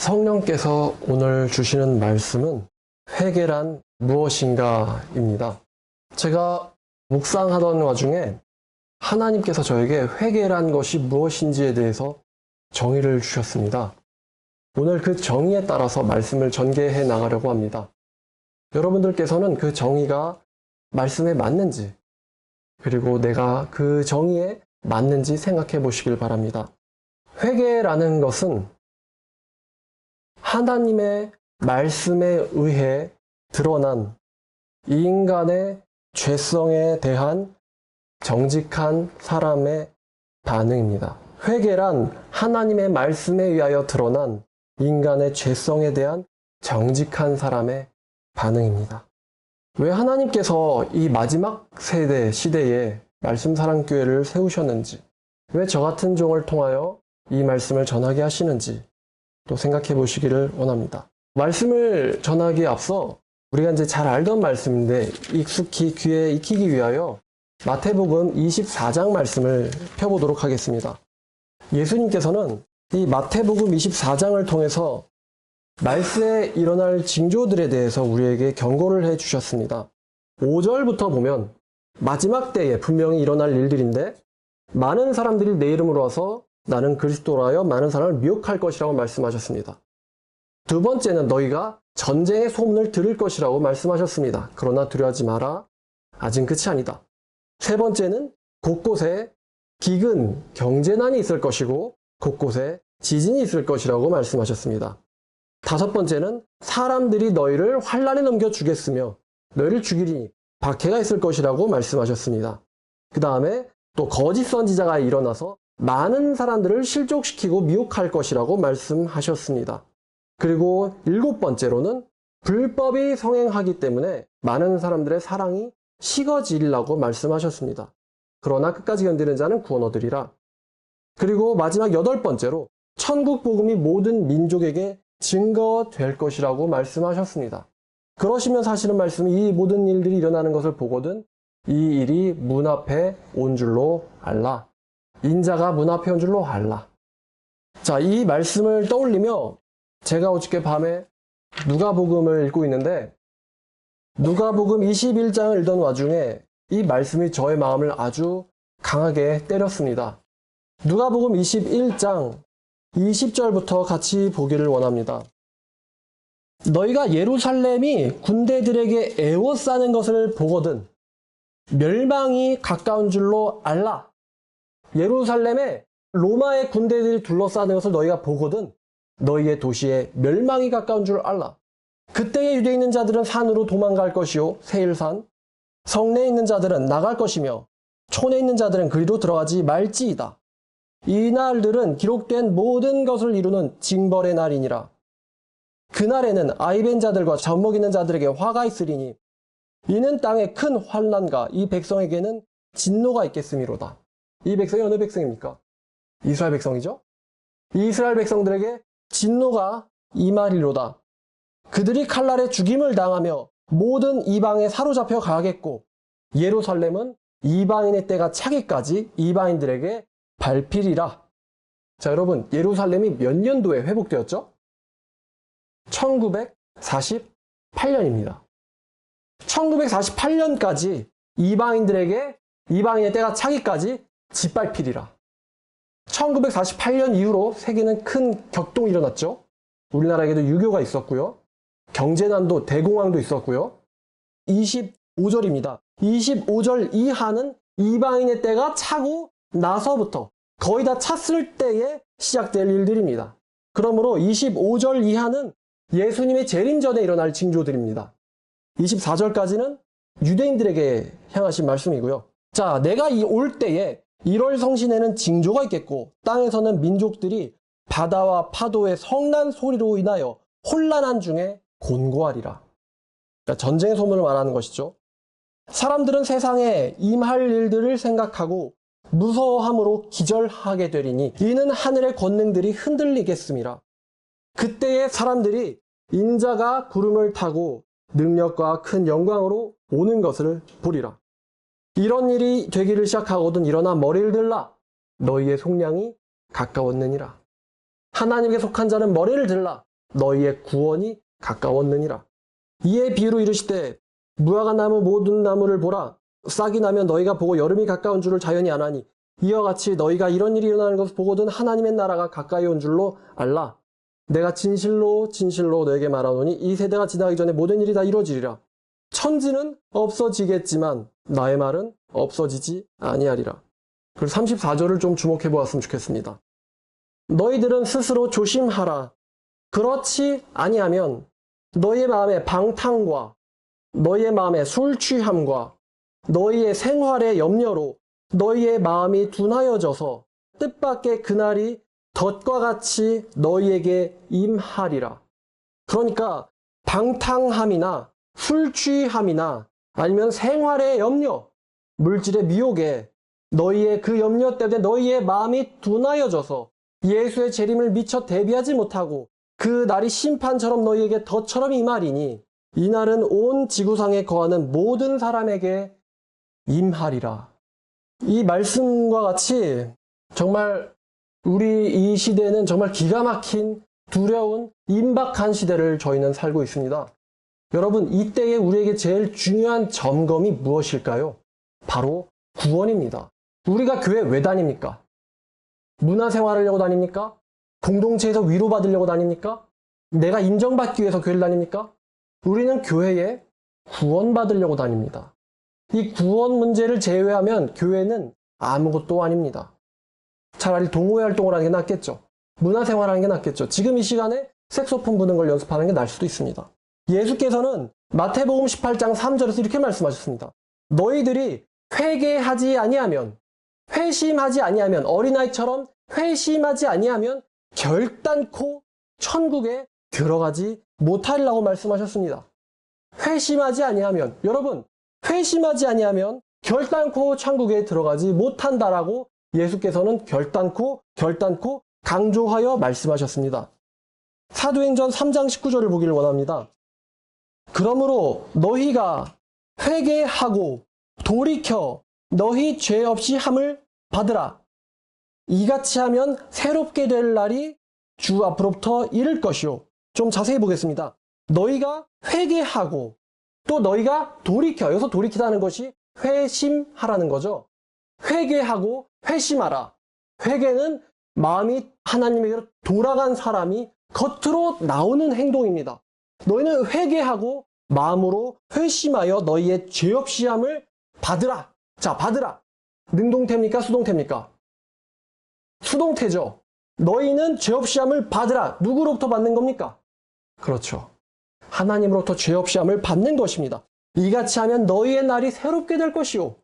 성령께서 오늘 주시는 말씀은 회개란 무엇인가입니다. 제가 묵상하던 와중에 하나님께서 저에게 회개란 것이 무엇인지에 대해서 정의를 주셨습니다. 오늘 그 정의에 따라서 말씀을 전개해 나가려고 합니다. 여러분들께서는 그 정의가 말씀에 맞는지, 그리고 내가 그 정의에 맞는지 생각해 보시길 바랍니다. 회개라는 것은 하나님의 말씀에 의해 드러난 이 인간의 죄성에 대한 정직한 사람의 반응입니다. 회개란 하나님의 말씀에 의하여 드러난 인간의 죄성에 대한 정직한 사람의 반응입니다. 왜 하나님께서 이 마지막 세대, 시대에 말씀 사랑 교회를 세우셨는지, 왜 저 같은 종을 통하여 이 말씀을 전하게 하시는지 또 생각해 보시기를 원합니다. 말씀을 전하기에 앞서 우리가 이제 잘 알던 말씀인데 익숙히 귀에 익히기 위하여 마태복음 24장 말씀을 펴보도록 하겠습니다. 예수님께서는 이 마태복음 24장을 통해서 말세에 일어날 징조들에 대해서 우리에게 경고를 해 주셨습니다. 5절부터 보면 마지막 때에 분명히 일어날 일들인데 많은 사람들이 내 이름으로 와서 나는 그리스도라여 많은 사람을 미혹할 것이라고 말씀하셨습니다. 두 번째는 너희가 전쟁의 소문을 들을 것이라고 말씀하셨습니다. 그러나 두려워하지 마라. 아직 끝이 아니다. 세 번째는 곳곳에 기근, 경제난이 있을 것이고 곳곳에 지진이 있을 것이라고 말씀하셨습니다. 다섯 번째는 사람들이 너희를 환란에 넘겨 주겠으며 너희를 죽이리니 박해가 있을 것이라고 말씀하셨습니다. 그 다음에 또 거짓 선지자가 일어나서 많은 사람들을 실족시키고 미혹할 것이라고 말씀하셨습니다. 그리고 일곱 번째로는 불법이 성행하기 때문에 많은 사람들의 사랑이 식어지리라고 말씀하셨습니다. 그러나 끝까지 견디는 자는 구원 얻으리라. 그리고 마지막 여덟 번째로 천국 복음이 모든 민족에게 증거될 것이라고 말씀하셨습니다. 그러시면 사실은 말씀이 이 모든 일들이 일어나는 것을 보거든 이 일이 문 앞에 온 줄로 알라. 인자가 문 앞에 온 줄로 알라. 자, 이 말씀을 떠올리며 제가 어저께 밤에 누가복음을 읽고 있는데 누가복음 21장을 읽던 와중에 이 말씀이 저의 마음을 아주 강하게 때렸습니다. 누가복음 21장 20절부터 같이 보기를 원합니다. 너희가 예루살렘이 군대들에게 애워싸는 것을 보거든 멸망이 가까운 줄로 알라. 예루살렘에 로마의 군대들이 둘러싸는 것을 너희가 보거든 너희의 도시에 멸망이 가까운 줄 알라. 그때에 유대에 있는 자들은 산으로 도망갈 것이요 세일산 성내에 있는 자들은 나갈 것이며 촌에 있는 자들은 그리로 들어가지 말지이다. 이 날들은 기록된 모든 것을 이루는 징벌의 날이니라. 그날에는 아이벤 자들과 젖먹이는 자들에게 화가 있으리니 이는 땅에 큰 환란과 이 백성에게는 진노가 있겠음이로다. 이 백성이 어느 백성입니까? 이스라엘 백성이죠? 이스라엘 백성들에게 진노가 임하리로다. 그들이 칼날에 죽임을 당하며 모든 이방에 사로잡혀 가겠고 예루살렘은 이방인의 때가 차기까지 이방인들에게 발필이라. 자, 여러분, 예루살렘이 몇 년도에 회복되었죠? 1948년입니다. 1948년까지 이방인들에게 이방인의 때가 차기까지 짓밟히리라. 1948년 이후로 세계는 큰 격동이 일어났죠. 우리나라에게도 유교가 있었고요. 경제난도 대공황도 있었고요. 25절입니다. 25절 이하는 이방인의 때가 차고 나서부터 거의 다 찼을 때에 시작될 일들입니다. 그러므로 25절 이하는 예수님의 재림 전에 일어날 징조들입니다. 24절까지는 유대인들에게 향하신 말씀이고요. 자, 내가 이 올 때에 1월 성신에는 징조가 있겠고 땅에서는 민족들이 바다와 파도의 성난 소리로 인하여 혼란한 중에 곤고하리라. 그러니까 전쟁의 소문을 말하는 것이죠. 사람들은 세상에 임할 일들을 생각하고 무서워함으로 기절하게 되리니 이는 하늘의 권능들이 흔들리겠습니다. 그때의 사람들이 인자가 구름을 타고 능력과 큰 영광으로 오는 것을 보리라. 이런 일이 되기를 시작하거든 일어나 머리를 들라. 너희의 속량이 가까웠느니라. 하나님께 속한 자는 머리를 들라. 너희의 구원이 가까웠느니라. 이에 비유로 이르시되 무화과 나무 모든 나무를 보라 싹이 나면 너희가 보고 여름이 가까운 줄을 자연히 아나니 이와 같이 너희가 이런 일이 일어나는 것을 보거든 하나님의 나라가 가까이 온 줄로 알라. 내가 진실로 진실로 너에게 말하노니 이 세대가 지나가기 전에 모든 일이 다 이루어지리라. 천지는 없어지겠지만 나의 말은 없어지지 아니하리라. 그리고 34절을 좀 주목해 보았으면 좋겠습니다. 너희들은 스스로 조심하라. 그렇지 아니하면 너희의 마음에 방탕과 너희의 마음에 술 취함과 너희의 생활의 염려로 너희의 마음이 둔하여져서 뜻밖의 그날이 덫과 같이 너희에게 임하리라. 그러니까 방탕함이나 술 취함이나 아니면 생활의 염려, 물질의 미혹에 너희의 그 염려 때문에 너희의 마음이 둔하여져서 예수의 재림을 미처 대비하지 못하고 그 날이 심판처럼 너희에게 덫처럼 임하리니 이 날은 온 지구상에 거하는 모든 사람에게 임하리라. 이 말씀과 같이 정말 우리 이 시대는 정말 기가 막힌 두려운 임박한 시대를 저희는 살고 있습니다. 여러분, 이때에 우리에게 제일 중요한 점검이 무엇일까요? 바로 구원입니다. 우리가 교회 왜 다닙니까? 문화생활을 하려고 다닙니까? 공동체에서 위로받으려고 다닙니까? 내가 인정받기 위해서 교회를 다닙니까? 우리는 교회에 구원받으려고 다닙니다. 이 구원 문제를 제외하면 교회는 아무것도 아닙니다. 차라리 동호회 활동을 하는 게 낫겠죠. 문화생활 하는 게 낫겠죠. 지금 이 시간에 색소폰 부는 걸 연습하는 게 나을 수도 있습니다. 예수께서는 마태복음 18장 3절에서 이렇게 말씀하셨습니다. 너희들이 회개하지 아니하면 회심하지 아니하면 어린아이처럼 회심하지 아니하면 결단코 천국에 들어가지 못하리라고 말씀하셨습니다. 회심하지 아니하면 여러분 회심하지 아니하면 결단코 천국에 들어가지 못한다라고 예수께서는 결단코 결단코 강조하여 말씀하셨습니다. 사도행전 3장 19절을 보기를 원합니다. 그러므로 너희가 회개하고 돌이켜 너희 죄 없이 함을 받으라. 이같이 하면 새롭게 될 날이 주 앞으로부터 이를 것이요. 좀 자세히 보겠습니다. 너희가 회개하고 또 너희가 돌이켜. 여기서 돌이키다는 것이 회심하라는 거죠. 회개하고 회심하라. 회개는 마음이 하나님에게로 돌아간 사람이 겉으로 나오는 행동입니다. 너희는 회개하고 마음으로 회심하여 너희의 죄 없이 함을 받으라. 자, 받으라. 능동태입니까? 수동태입니까? 수동태죠. 너희는 죄 없이 함을 받으라. 누구로부터 받는 겁니까? 그렇죠. 하나님으로부터 죄 없이 함을 받는 것입니다. 이같이 하면 너희의 날이 새롭게 될 것이요.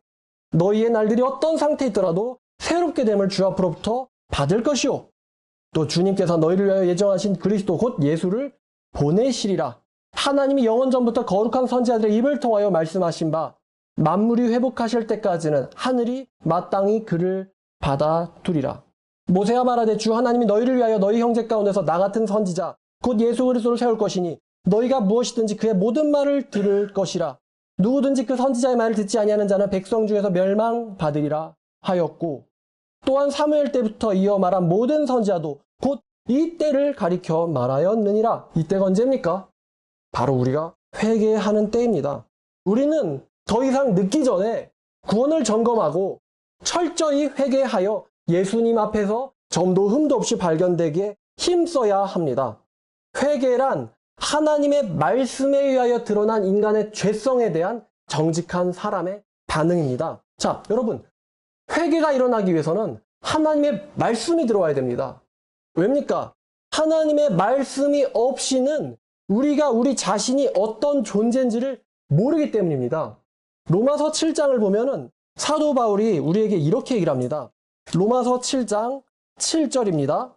너희의 날들이 어떤 상태에 있더라도 새롭게 됨을 주 앞으로부터 받을 것이요. 또 주님께서 너희를 위하여 예정하신 그리스도 곧 예수를 보내시리라. 하나님이 영원 전부터 거룩한 선지자들의 입을 통하여 말씀하신 바 만물이 회복하실 때까지는 하늘이 마땅히 그를 받아두리라. 모세가 말하되 주 하나님이 너희를 위하여 너희 형제 가운데서 나 같은 선지자 곧 예수 그리스도를 세울 것이니 너희가 무엇이든지 그의 모든 말을 들을 것이라. 누구든지 그 선지자의 말을 듣지 아니하는 자는 백성 중에서 멸망받으리라 하였고 또한 사무엘 때부터 이어 말한 모든 선지자도 곧 이때를 가리켜 말하였느니라. 이때가 언제입니까? 바로 우리가 회개하는 때입니다. 우리는 더 이상 늦기 전에 구원을 점검하고 철저히 회개하여 예수님 앞에서 점도 흠도 없이 발견되게 힘써야 합니다. 회개란 하나님의 말씀에 의하여 드러난 인간의 죄성에 대한 정직한 사람의 반응입니다. 자, 여러분, 회개가 일어나기 위해서는 하나님의 말씀이 들어와야 됩니다. 왜입니까? 하나님의 말씀이 없이는 우리가 우리 자신이 어떤 존재인지를 모르기 때문입니다. 로마서 7장을 보면은 사도 바울이 우리에게 이렇게 얘기를 합니다. 로마서 7장 7절입니다.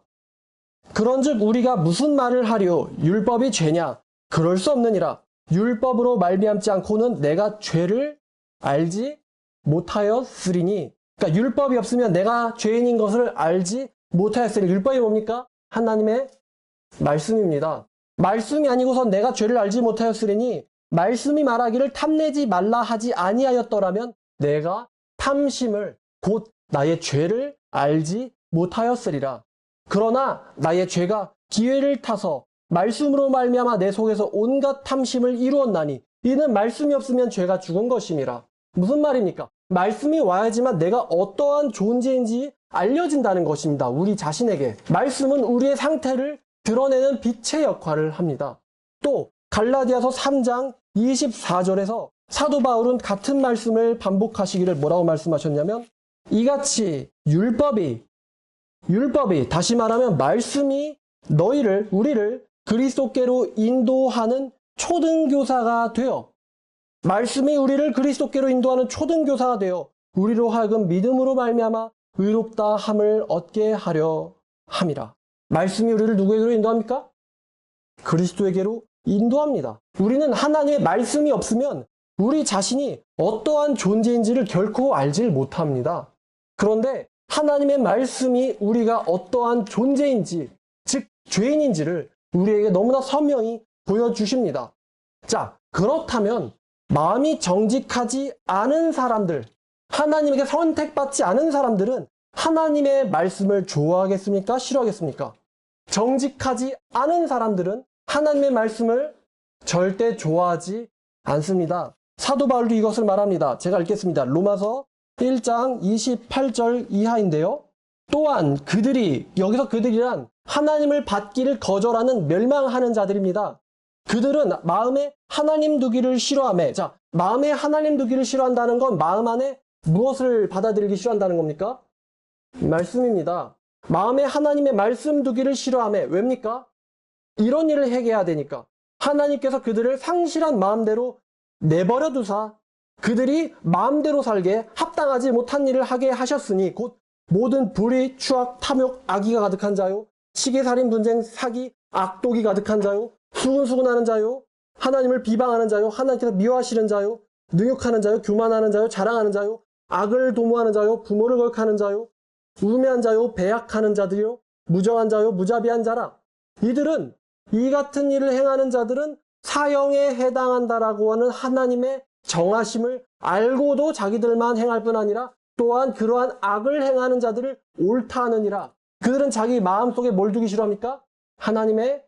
그런즉 우리가 무슨 말을 하려 율법이 죄냐 그럴 수 없느니라 율법으로 말미암지 않고는 내가 죄를 알지 못하였으리니 그러니까 율법이 없으면 내가 죄인인 것을 알지 못하였으니 율법이 뭡니까? 하나님의 말씀입니다. 말씀이 아니고선 내가 죄를 알지 못하였으리니 말씀이 말하기를 탐내지 말라 하지 아니하였더라면 내가 탐심을 곧 나의 죄를 알지 못하였으리라. 그러나 나의 죄가 기회를 타서 말씀으로 말미암아 내 속에서 온갖 탐심을 이루었나니 이는 말씀이 없으면 죄가 죽은 것임이라. 무슨 말입니까? 말씀이 와야지만 내가 어떠한 존재인지 알려진다는 것입니다. 우리 자신에게. 말씀은 우리의 상태를 드러내는 빛의 역할을 합니다. 또 갈라디아서 3장 24절에서 사도 바울은 같은 말씀을 반복하시기를 뭐라고 말씀하셨냐면 이같이 율법이 율법이 다시 말하면 말씀이 너희를 우리를 그리스도께로 인도하는 초등교사가 되어 말씀이 우리를 그리스도께로 인도하는 초등교사가 되어 우리로 하여금 믿음으로 말미암아 의롭다 함을 얻게 하려 함이라. 말씀이 우리를 누구에게로 인도합니까? 그리스도에게로 인도합니다. 우리는 하나님의 말씀이 없으면 우리 자신이 어떠한 존재인지를 결코 알질 못합니다. 그런데 하나님의 말씀이 우리가 어떠한 존재인지, 즉, 죄인인지를 우리에게 너무나 선명히 보여주십니다. 자, 그렇다면 마음이 정직하지 않은 사람들, 하나님에게 선택받지 않은 사람들은 하나님의 말씀을 좋아하겠습니까? 싫어하겠습니까? 정직하지 않은 사람들은 하나님의 말씀을 절대 좋아하지 않습니다. 사도 바울도 이것을 말합니다. 제가 읽겠습니다. 로마서 1장 28절 이하인데요. 또한 그들이 여기서 그들이란 하나님을 받기를 거절하는 멸망하는 자들입니다. 그들은 마음에 하나님 두기를 싫어하며 자 마음에 하나님 두기를 싫어한다는 건 마음 안에 무엇을 받아들이기 싫어한다는 겁니까? 말씀입니다. 마음에 하나님의 말씀 두기를 싫어하며 왜입니까? 이런 일을 해결해야 되니까 하나님께서 그들을 상실한 마음대로 내버려 두사 그들이 마음대로 살게 합당하지 못한 일을 하게 하셨으니 곧 모든 불의, 추악, 탐욕, 악의가 가득한 자요 시기살인, 분쟁, 사기, 악독이 가득한 자요 수근수근하는 자요 하나님을 비방하는 자요 하나님께서 미워하시는 자요 능욕하는 자요 교만하는 자요 자랑하는 자요 악을 도모하는 자요 부모를 거역하는 자요 우매한 자요 배약하는 자들이요 무정한 자요 무자비한 자라 이들은 이 같은 일을 행하는 자들은 사형에 해당한다라고 하는 하나님의 정하심을 알고도 자기들만 행할 뿐 아니라 또한 그러한 악을 행하는 자들을 옳다 하느니라. 그들은 자기 마음속에 뭘 두기 싫어합니까? 하나님의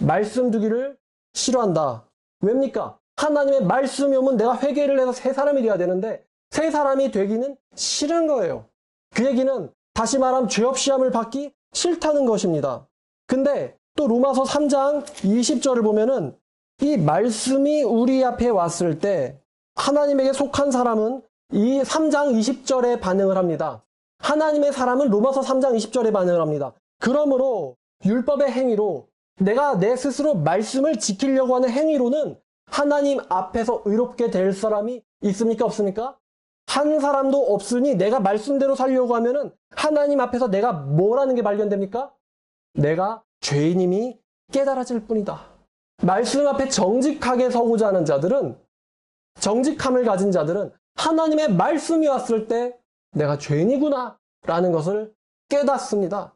말씀 두기를 싫어한다. 왜입니까? 하나님의 말씀이 오면 내가 회개를 해서 새 사람이 되어야 되는데 새 사람이 되기는 싫은 거예요. 그 얘기는 다시 말하면 죄 없이 함을 받기 싫다는 것입니다. 근데 또 로마서 3장 20절을 보면은 이 말씀이 우리 앞에 왔을 때 하나님에게 속한 사람은 이 3장 20절에 반응을 합니다. 하나님의 사람은 로마서 3장 20절에 반응을 합니다. 그러므로 율법의 행위로 내가 내 스스로 말씀을 지키려고 하는 행위로는 하나님 앞에서 의롭게 될 사람이 있습니까? 없습니까? 한 사람도 없으니 내가 말씀대로 살려고 하면은 하나님 앞에서 내가 뭐라는 게 발견됩니까? 내가 죄인임이 깨달아질 뿐이다. 말씀 앞에 정직하게 서고자 하는 자들은 정직함을 가진 자들은 하나님의 말씀이 왔을 때 내가 죄인이구나 라는 것을 깨닫습니다.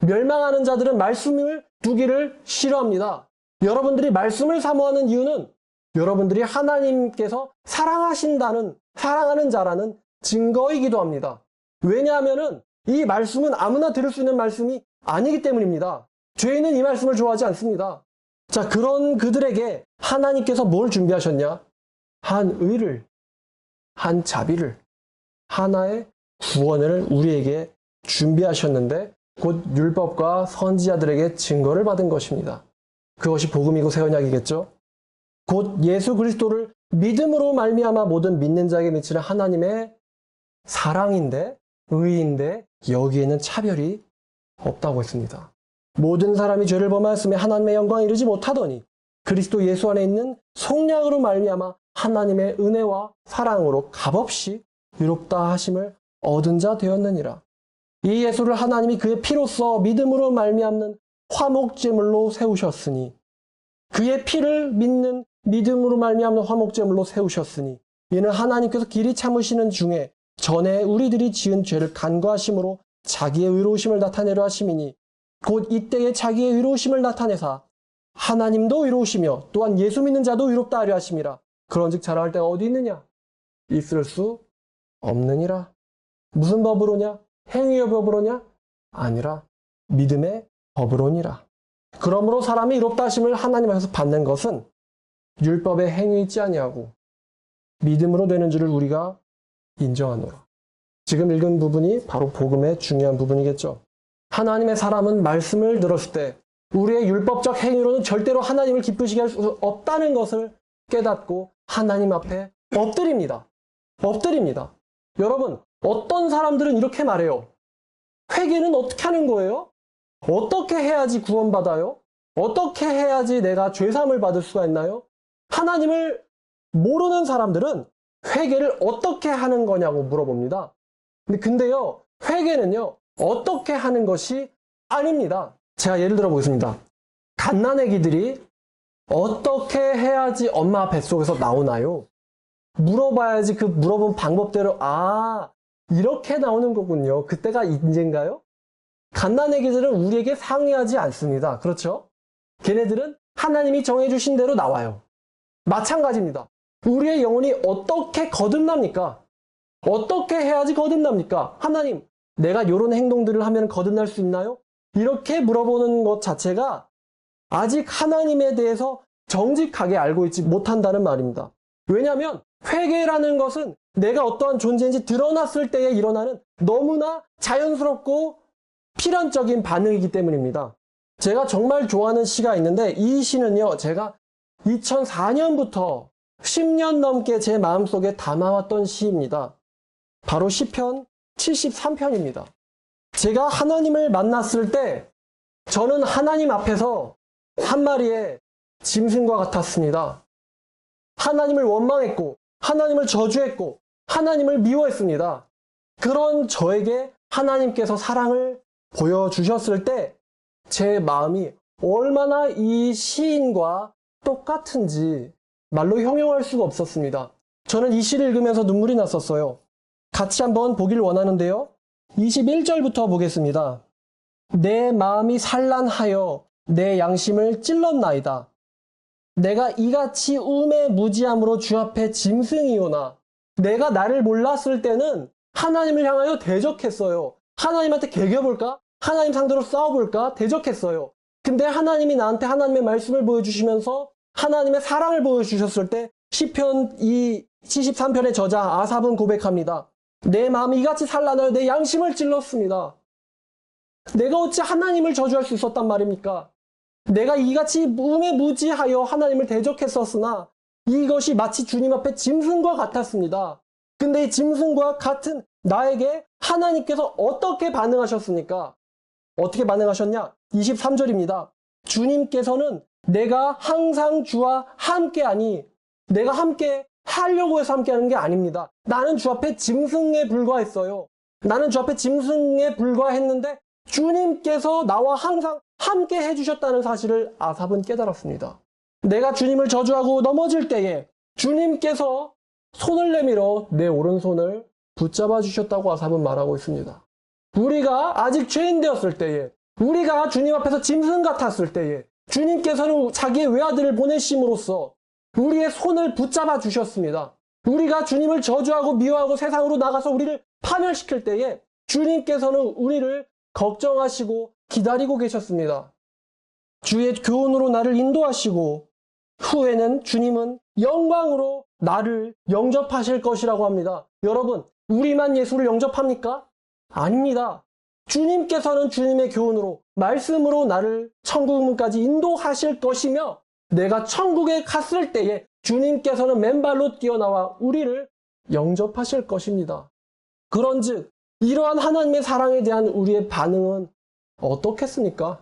멸망하는 자들은 말씀을 두기를 싫어합니다. 여러분들이 말씀을 사모하는 이유는 여러분들이 하나님께서 사랑하신다는 사랑하는 자라는 증거이기도 합니다. 왜냐하면은 이 말씀은 아무나 들을 수 있는 말씀이 아니기 때문입니다. 죄인은 이 말씀을 좋아하지 않습니다. 자, 그런 그들에게 하나님께서 뭘 준비하셨냐? 한 의를, 한 자비를, 하나의 구원을 우리에게 준비하셨는데 곧 율법과 선지자들에게 증거를 받은 것입니다. 그것이 복음이고 새 언약이겠죠? 곧 예수 그리스도를 믿음으로 말미암아 모든 믿는 자에게 미치는 하나님의 사랑인데 의인데 여기에는 차별이 없다고 했습니다. 모든 사람이 죄를 범하였음에 하나님의 영광에 이르지 못하더니 그리스도 예수 안에 있는 속량으로 말미암아 하나님의 은혜와 사랑으로 값없이 의롭다 하심을 얻은 자 되었느니라. 이 예수를 하나님이 그의 피로써 믿음으로 말미암는 화목제물로 세우셨으니 그의 피를 믿는 믿음으로 말미암는 화목제물로 세우셨으니 이는 하나님께서 길이 참으시는 중에 전에 우리들이 지은 죄를 간과하심으로 자기의 의로우심을 나타내려 하심이니 곧 이때에 자기의 의로우심을 나타내사 하나님도 의로우시며 또한 예수 믿는 자도 의롭다 하려 하심이라. 그런즉 자랑할 때가 어디 있느냐? 있을 수 없느니라. 무슨 법으로냐 행위의 법으로냐 아니라 믿음의 법으로니라 그러므로 사람이 이롭다 하심을 하나님 앞에서 받는 것은 율법의 행위 있지 아니하고 믿음으로 되는 줄을 우리가 인정하노라. 지금 읽은 부분이 바로 복음의 중요한 부분이겠죠. 하나님의 사람은 말씀을 들었을 때 우리의 율법적 행위로는 절대로 하나님을 기쁘시게 할 수 없다는 것을 깨닫고 하나님 앞에 엎드립니다. 엎드립니다. 여러분, 어떤 사람들은 이렇게 말해요. 회개는 어떻게 하는 거예요? 어떻게 해야지 구원받아요? 어떻게 해야지 내가 죄사함을 받을 수가 있나요? 하나님을 모르는 사람들은 회개를 어떻게 하는 거냐고 물어봅니다. 근데 근데요, 회개는요, 어떻게 하는 것이 아닙니다. 제가 예를 들어 보겠습니다. 갓난애기들이 어떻게 해야지 엄마 뱃속에서 나오나요? 물어봐야지 그 물어본 방법대로, 아, 이렇게 나오는 거군요. 그때가 인제인가요? 갓난애기들은 우리에게 상의하지 않습니다. 그렇죠? 걔네들은 하나님이 정해주신 대로 나와요. 마찬가지입니다. 우리의 영혼이 어떻게 거듭납니까? 어떻게 해야지 거듭납니까? 하나님, 내가 이런 행동들을 하면 거듭날 수 있나요? 이렇게 물어보는 것 자체가 아직 하나님에 대해서 정직하게 알고 있지 못한다는 말입니다. 왜냐하면 회개라는 것은 내가 어떠한 존재인지 드러났을 때에 일어나는 너무나 자연스럽고 필연적인 반응이기 때문입니다. 제가 정말 좋아하는 시가 있는데 이 시는요, 제가 2004년부터 10년 넘게 제 마음속에 담아왔던 시입니다. 바로 시편 73편입니다. 제가 하나님을 만났을 때 저는 하나님 앞에서 한 마리의 짐승과 같았습니다. 하나님을 원망했고, 하나님을 저주했고, 하나님을 미워했습니다. 그런 저에게 하나님께서 사랑을 보여주셨을 때 제 마음이 얼마나 이 시인과 똑같은지 말로 형용할 수가 없었습니다. 저는 이 시를 읽으면서 눈물이 났었어요. 같이 한번 보길 원하는데요. 21절부터 보겠습니다. 내 마음이 산란하여 내 양심을 찔렀나이다. 내가 이같이 우매 무지함으로 주 앞에 짐승이오나 내가 나를 몰랐을 때는 하나님을 향하여 대적했어요. 하나님한테 개겨볼까? 하나님 상대로 싸워볼까? 대적했어요. 근데 하나님이 나한테 하나님의 말씀을 보여주시면서 하나님의 사랑을 보여주셨을 때 시편 이 73편의 저자 아삽은 고백합니다. 내 마음이 이같이 산란하여 내 양심을 찔렀습니다. 내가 어찌 하나님을 저주할 수 있었단 말입니까? 내가 이같이 무매무지하여 하나님을 대적했었으나 이것이 마치 주님 앞에 짐승과 같았습니다. 근데 이 짐승과 같은 나에게 하나님께서 어떻게 반응하셨습니까? 어떻게 반응하셨냐? 23절입니다. 주님께서는 내가 항상 주와 함께하니 내가 함께 하려고 해서 함께 하는 게 아닙니다. 나는 주 앞에 짐승에 불과했어요. 나는 주 앞에 짐승에 불과했는데 주님께서 나와 항상 함께 해주셨다는 사실을 아삽은 깨달았습니다. 내가 주님을 저주하고 넘어질 때에 주님께서 손을 내밀어 내 오른손을 붙잡아 주셨다고 아삽은 말하고 있습니다. 우리가 아직 죄인 되었을 때에, 우리가 주님 앞에서 짐승 같았을 때에, 주님께서는 자기의 외아들을 보내심으로써 우리의 손을 붙잡아 주셨습니다. 우리가 주님을 저주하고 미워하고 세상으로 나가서 우리를 파멸시킬 때에 주님께서는 우리를 걱정하시고 기다리고 계셨습니다. 주의 교훈으로 나를 인도하시고 후에는 주님은 영광으로 나를 영접하실 것이라고 합니다. 여러분, 우리만 예수를 영접합니까? 아닙니다. 주님께서는 주님의 교훈으로, 말씀으로 나를 천국문까지 인도하실 것이며, 내가 천국에 갔을 때에 주님께서는 맨발로 뛰어나와 우리를 영접하실 것입니다. 그런즉, 이러한 하나님의 사랑에 대한 우리의 반응은 어떻겠습니까?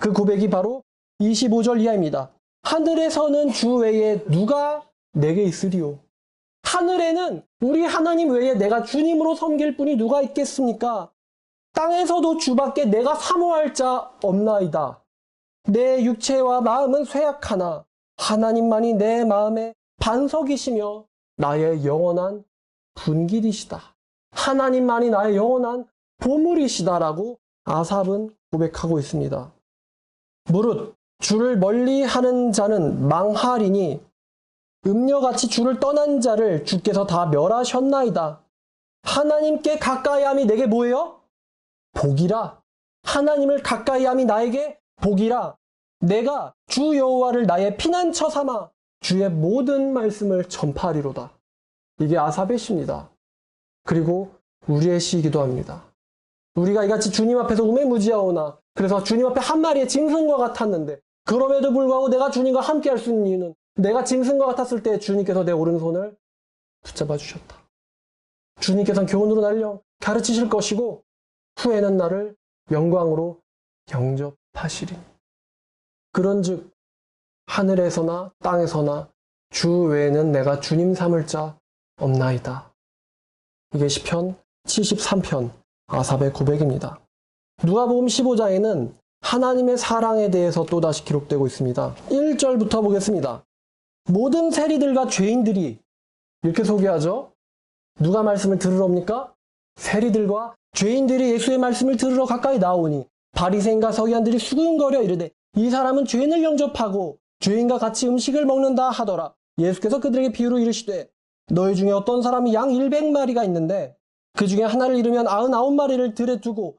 그 고백이 바로 25절 이하입니다. 하늘에서는 주 외에 누가 내게 있으리요? 하늘에는 우리 하나님 외에 내가 주님으로 섬길 분이 누가 있겠습니까? 땅에서도 주밖에 내가 사모할 자 없나이다. 내 육체와 마음은 쇠약하나 하나님만이 내 마음의 반석이시며 나의 영원한 분길이시다. 하나님만이 나의 영원한 보물이시다라고 아삽은 고백하고 있습니다. 무릇 주를 멀리 하는 자는 망하리니 음녀같이 주를 떠난 자를 주께서 다 멸하셨나이다. 하나님께 가까이함이 내게 뭐예요? 복이라. 하나님을 가까이함이 나에게 복이라 내가 주 여호와를 나의 피난처 삼아 주의 모든 말씀을 전파하리로다. 이게 아삽의 시입니다. 그리고 우리의 시이기도 합니다. 우리가 이같이 주님 앞에서 우매무지하오나 그래서 주님 앞에 한 마리의 짐승과 같았는데 그럼에도 불구하고 내가 주님과 함께 할 수 있는 이유는 내가 짐승과 같았을 때 주님께서 내 오른손을 붙잡아 주셨다. 주님께서는 교훈으로 날려 가르치실 것이고 후에는 나를 영광으로 영접하시리니. 그런즉 하늘에서나 땅에서나 주 외에는 내가 주님 삼을 자 없나이다. 이게 시편 73편 아삽의 고백입니다. 누가복음 15장에는 하나님의 사랑에 대해서 또다시 기록되고 있습니다. 1절부터 보겠습니다. 모든 세리들과 죄인들이 이렇게 소개하죠. 누가 말씀을 들으럽니까? 세리들과 죄인들이 예수의 말씀을 들으러 가까이 나오니 바리새인과 서기관들이 수근거려 이르되 이 사람은 죄인을 영접하고 죄인과 같이 음식을 먹는다 하더라. 예수께서 그들에게 비유로 이르시되 너희 중에 어떤 사람이 양 100마리가 있는데 그 중에 하나를 잃으면 99마리를 들에 두고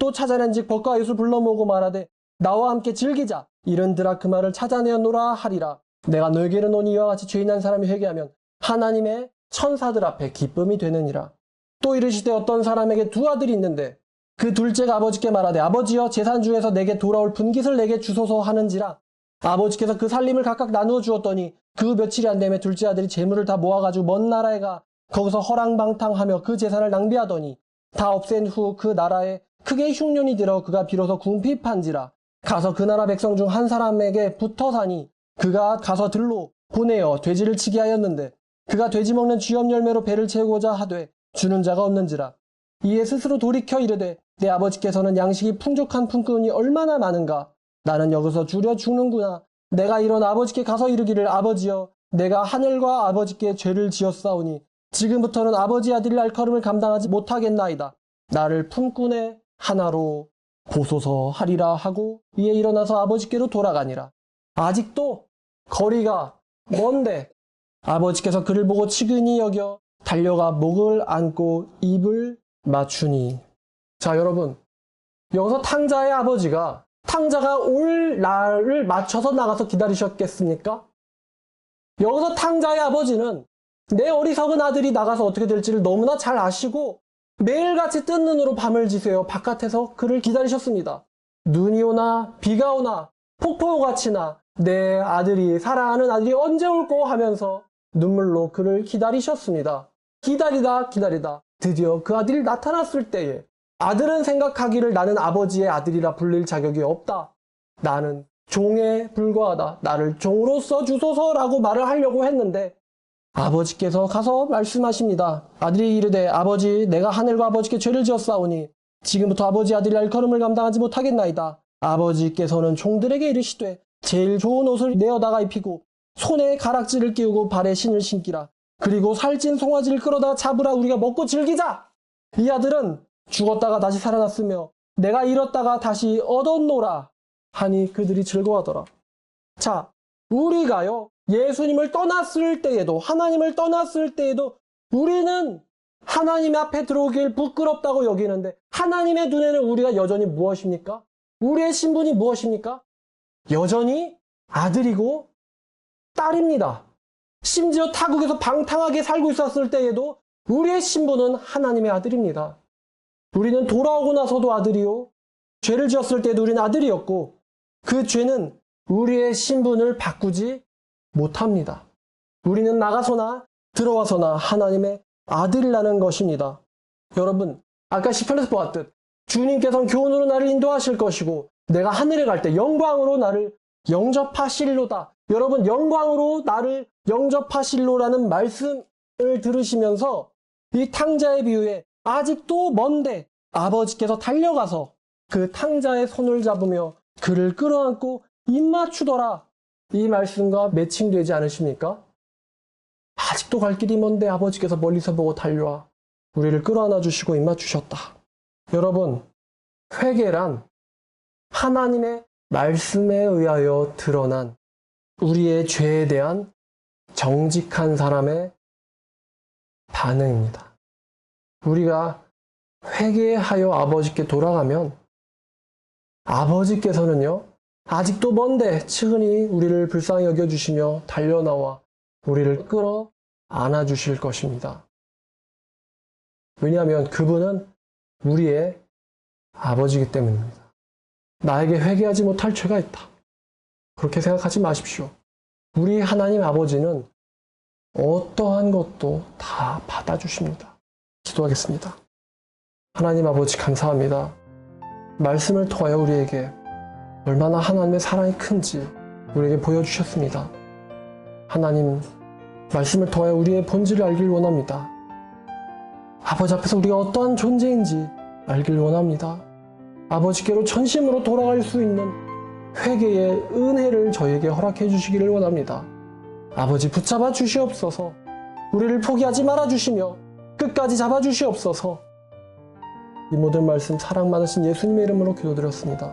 또 찾아낸 즉 벗과 이웃을 불러 모으고 말하되 나와 함께 즐기자. 이른 드라크마를 찾아내었노라 하리라. 내가 너에게 이르노니 이와 같이 죄인 한 사람이 회개하면 하나님의 천사들 앞에 기쁨이 되느니라. 또 이르시되 어떤 사람에게 두 아들이 있는데 그 둘째가 아버지께 말하되 아버지여 재산 중에서 내게 돌아올 분깃을 내게 주소서 하는지라 아버지께서 그 살림을 각각 나누어 주었더니 그 며칠이 안 되매 둘째 아들이 재물을 다 모아가지고 먼 나라에 가 거기서 허랑방탕하며 그 재산을 낭비하더니 다 없앤 후 그 나라에 크게 흉년이 들어 그가 비로소 궁핍한지라 가서 그 나라 백성 중 한 사람에게 붙어 사니 그가 가서 들로 보내어 돼지를 치게 하였는데 그가 돼지 먹는 쥐염 열매로 배를 채우고자 하되 주는 자가 없는지라. 이에 스스로 돌이켜 이르되 내 아버지께서는 양식이 풍족한 품꾼이 얼마나 많은가. 나는 여기서 줄여 죽는구나. 내가 이런 아버지께 가서 이르기를 아버지여 내가 하늘과 아버지께 죄를 지었사오니 지금부터는 아버지 아들이 날커름을 감당하지 못하겠나이다. 나를 품꾼의 하나로 보소서 하리라 하고 이에 일어나서 아버지께로 돌아가니라 아직도 거리가 먼데 아버지께서 그를 보고 치근히 여겨 달려가 목을 안고 입을 맞추니. 자, 여러분. 여기서 탕자의 아버지가 탕자가 올 날을 맞춰서 나가서 기다리셨겠습니까? 여기서 탕자의 아버지는 내 어리석은 아들이 나가서 어떻게 될지를 너무나 잘 아시고 매일같이 뜬 눈으로 밤을 지새워 바깥에서 그를 기다리셨습니다. 눈이 오나 비가 오나 폭포같이나 내 아들이 사랑하는 아들이 언제 올고 하면서 눈물로 그를 기다리셨습니다. 기다리다 기다리다 드디어 그 아들이 나타났을 때에 아들은 생각하기를 나는 아버지의 아들이라 불릴 자격이 없다. 나는 종에 불과하다. 나를 종으로 써주소서라고 말을 하려고 했는데 아버지께서 가서 말씀하십니다. 아들이 이르되 아버지 내가 하늘과 아버지께 죄를 지었사오니 지금부터 아버지 아들이 알걸음을 감당하지 못하겠나이다. 아버지께서는 종들에게 이르시되 제일 좋은 옷을 내어다가 입히고 손에 가락지를 끼우고 발에 신을 신기라. 그리고 살찐 송아지를 끌어다 잡으라 우리가 먹고 즐기자. 이 아들은 죽었다가 다시 살아났으며 내가 잃었다가 다시 얻었노라 하니 그들이 즐거워하더라. 자, 우리가요 예수님을 떠났을 때에도 하나님을 떠났을 때에도 우리는 하나님 앞에 들어오길 부끄럽다고 여기는데 하나님의 눈에는 우리가 여전히 무엇입니까? 우리의 신분이 무엇입니까? 여전히 아들이고 딸입니다. 심지어 타국에서 방탕하게 살고 있었을 때에도 우리의 신분은 하나님의 아들입니다. 우리는 돌아오고 나서도 아들이요. 죄를 지었을 때도 우리는 아들이었고 그 죄는 우리의 신분을 바꾸지 못합니다. 우리는 나가서나 들어와서나 하나님의 아들이라는 것입니다. 여러분, 아까 시편에서 보았듯 주님께서는 교훈으로 나를 인도하실 것이고 내가 하늘에 갈 때 영광으로 나를 영접하실로다. 여러분, 영광으로 나를 영접하실로라는 말씀을 들으시면서 이 탕자의 비유에 아직도 먼데 아버지께서 달려가서 그 탕자의 손을 잡으며 그를 끌어안고 입 맞추더라. 이 말씀과 매칭되지 않으십니까? 아직도 갈 길이 먼데 아버지께서 멀리서 보고 달려와 우리를 끌어안아 주시고 입 맞추셨다. 여러분, 회개란 하나님의 말씀에 의하여 드러난 우리의 죄에 대한 정직한 사람의 반응입니다. 우리가 회개하여 아버지께 돌아가면 아버지께서는요, 아직도 먼데 측은히 우리를 불쌍히 여겨주시며 달려나와 우리를 끌어 안아주실 것입니다. 왜냐하면 그분은 우리의 아버지이기 때문입니다. 나에게 회개하지 못할 죄가 있다. 그렇게 생각하지 마십시오. 우리 하나님 아버지는 어떠한 것도 다 받아주십니다. 기도하겠습니다. 하나님 아버지 감사합니다. 말씀을 통하여 우리에게 얼마나 하나님의 사랑이 큰지 우리에게 보여주셨습니다. 하나님, 말씀을 통하여 우리의 본질을 알길 원합니다. 아버지 앞에서 우리가 어떠한 존재인지 알길 원합니다. 아버지께로 전심으로 돌아갈 수 있는 회개의 은혜를 저에게 허락해 주시기를 원합니다. 아버지 붙잡아 주시옵소서. 우리를 포기하지 말아 주시며 끝까지 잡아 주시옵소서. 이 모든 말씀 사랑 많으신 예수님의 이름으로 기도드렸습니다.